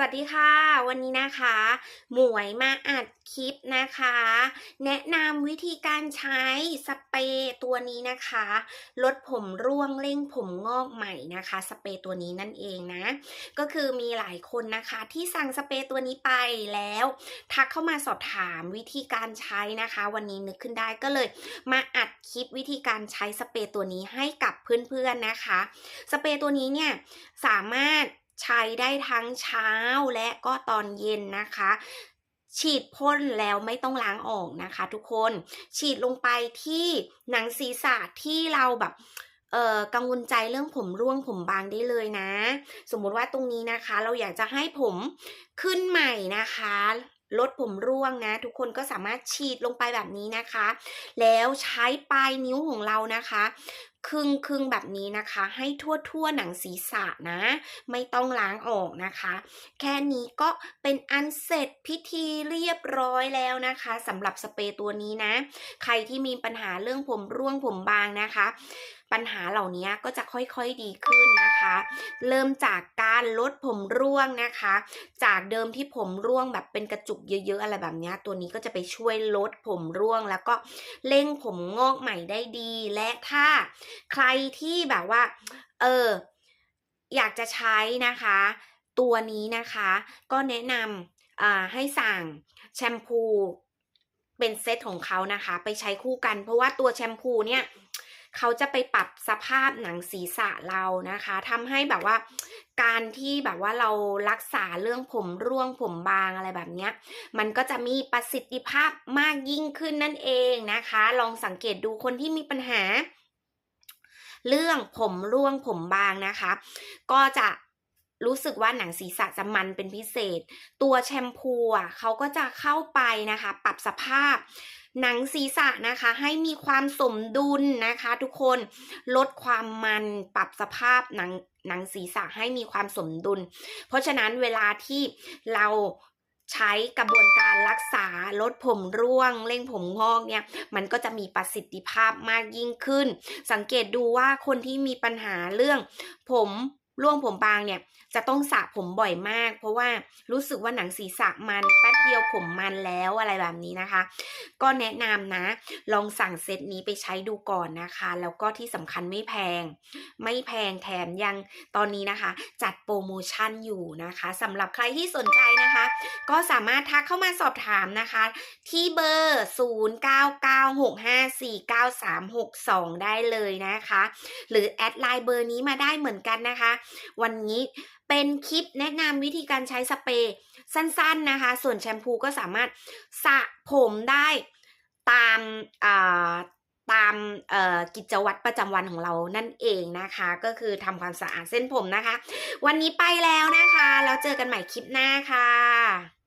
สวัสดีค่ะ วันนี้นะคะ หมวยมาอัดคลิปนะคะ แนะนำวิธีการใช้สเปรย์ตัวนี้นะคะ ลดผมร่วงเร่งผมงอกใหม่นะคะ สเปรย์ตัวนี้นั่นเองนะ ก็คือมีหลายคนนะคะที่สั่งสเปรย์ตัวนี้ไปแล้ว ทักเข้ามาสอบถามวิธีการใช้นะคะ วันนี้นึกขึ้นได้ก็เลย มาอัดคลิปวิธีการใช้สเปรย์ตัวนี้ให้กับเพื่อนๆนะคะ สเปรย์ตัวนี้เนี่ยสามารถ ใช้ได้ทั้งเช้าและก็ตอนเย็นนะคะ ฉีดพ่นแล้วไม่ต้องล้างออกนะคะ ทุกคนฉีดลงไปที่หนังศีรษะที่เราแบบเอ่อกังวลใจเรื่องผมร่วงผมบางได้เลยนะ สมมุติว่าตรงนี้นะคะ เราอยากจะให้ผมขึ้นใหม่นะคะลดผมร่วงนะ ทุกคนก็สามารถฉีดลงไปแบบนี้นะคะ แล้วใช้ปลายนิ้วของเรานะคะครึ่งครึ่งแบบนี้นะคะ ให้ทั่วทั่วหนังศีรษะนะ ไม่ต้องล้างออกนะคะ แค่นี้ก็เป็นอันเสร็จพิธีเรียบร้อยแล้วนะคะสำหรับสเปรย์ตัวนี้นะ ใครที่มีปัญหาเรื่องผมร่วงผมบางนะคะ ปัญหาเหล่านี้ก็จะค่อยๆดีขึ้นนะคะ เริ่มจากการลดผมร่วงนะคะ จากเดิมที่ผมร่วงแบบเป็นกระจุกเยอะๆ อะไรแบบนี้ตัวนี้ก็จะไปช่วยลดผมร่วงแล้วก็เร่งผมงอกใหม่ได้ดีและถ้าใครที่แบบว่า เออ อยากจะใช้นะคะ ตัวนี้นะคะ ก็แนะนำให้สั่งแชมพูเป็นเซตของเขานะคะ ไปใช้คู่กัน เพราะว่าตัวแชมพูเนี่ยเขาจะไปปรับสภาพหนังศีรษะเรานะคะทำให้แบบว่า การที่แบบว่าเรารักษาเรื่องผมร่วงผมบางอะไรแบบเนี้ยมันก็จะมีประสิทธิภาพมากยิ่งขึ้นนั่นเองนะคะ ลองสังเกตดูคนที่มีปัญหา เรื่องผมร่วงผมบางนะคะ ก็จะรู้สึกว่าหนังศีรษะจะมันเป็นพิเศษ ตัวแชมพูอะเขาก็จะเข้าไปนะคะ ปรับสภาพ หนังศีรษะนะคะ ให้มีความสมดุลนะคะ ทุกคนลดความมันปรับสภาพหนังหนังศีรษะให้มีความสมดุล เพราะฉะนั้นเวลาที่เรา ใช้กระบวนการรักษาลดผมร่วง เร่งผมงอกเนี่ยมันก็จะมีประสิทธิภาพมากยิ่งขึ้น สังเกตดูว่าคนที่มีปัญหาเรื่อง ผม ร่วงผมบางเนี่ยจะต้องสระผมบ่อยมาก เพราะว่ารู้สึกว่าหนังศีรษะมันแป๊บเดียวผมมันแล้วอะไรแบบนี้นะคะ ก็แนะนำนะ ลองสั่งเซตนี้ไปใช้ดูก่อนนะคะ แล้วก็ที่สำคัญไม่แพง ไม่แพงแถมยังตอนนี้นะคะ จัดโปรโมชั่นอยู่นะคะสำหรับใครที่สนใจนะคะ ก็สามารถทักเข้ามาสอบถามนะคะ ที่เบอร์ 0996549362 ได้เลยนะคะ หรือแอดไลน์เบอร์นี้มาได้เหมือนกันนะคะวันนี้เป็นคลิปแนะนำวิธีการใช้สเปรย์สั้นๆนะคะ ส่วนแชมพูก็สามารถสระผมได้ตามอ่าตามกิจวัตรประจำวันของเรานั่นเองนะคะ ก็คือทำความสะอาดเส้นผมนะคะ วันนี้ไปแล้วนะคะ แล้วเจอกันใหม่คลิปหน้าค่ะ